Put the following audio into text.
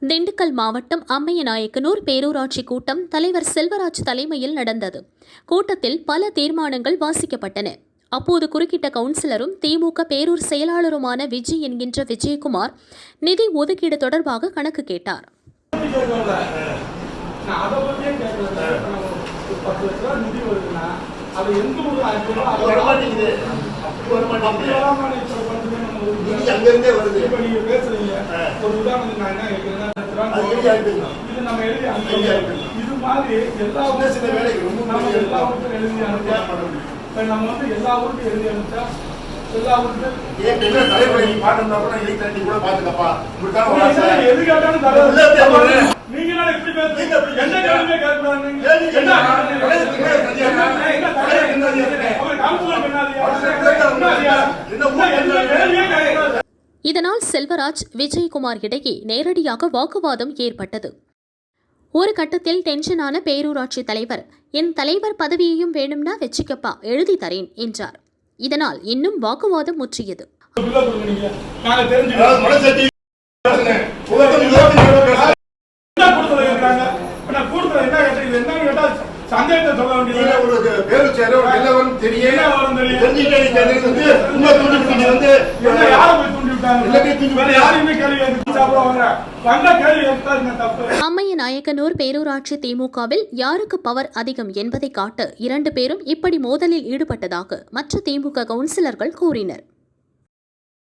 திண்டுக்கல் மாவட்டம் அம்மையநாயக்கனூர் பேரூராட்சி கூட்டம் தலைவர் செல்வராஜ் தலைமையில் நடந்தது. கூட்டத்தில் பல தீர்மானங்கள் வாசிக்கப்பட்டன. அப்போது குறுக்கிட்ட கவுன்சிலரும் திமுக பேரூர் செயலாளருமான விஜய் என்கின்ற விஜயகுமார் நிதி ஒதுக்கீடு தொடர்பாக கணக்கு கேட்டார். வருது. ஒரு உதாரணத்துக்கு நான் என்ன கேட்கிறேன்னா, இது நம்ம எழுதி எழுதி இது மாதிரி எல்லா சின்ன சின்ன நம்ம எல்லா ஊருக்கும் எழுதி அனுப்பலாம். நம்ம வந்து எல்லா ஊருக்கும் எழுதி அனுப்பிச்சா எல்லா ஊருக்கும் ஏன் தலைமுறை கூட கூட பாத்துக்கப்பா எது கேட்டாலும் நீங்க பேசுறீங்க? கேள்வியுமே கேட்கக்கூடாது என்ன என்ன- என்ன என்ன இதனால் செல்வராஜ் விஜயகுமார் இடையே நேரடியாக வாக்குவாதம் ஏற்பட்டது. ஒரு கட்டத்தில் டென்ஷனான பேரூராட்சி தலைவர் என் தலைவர் பதவியையும் வேணும்னா வச்சுக்கப்பா எழுதி தரேன் என்றார். இதனால் இன்னும் வாக்குவாதம் முற்றியது. தெரியும் அம்மைய நாயக்கனூர் பேரூராட்சி திமுகவில் யாருக்கு பவர் அதிகம் என்பதை காட்ட இரண்டு பேரும் இப்படி மோதலில் ஈடுபட்டதாக மற்ற திமுக கவுன்சிலர்கள் கூறினர்.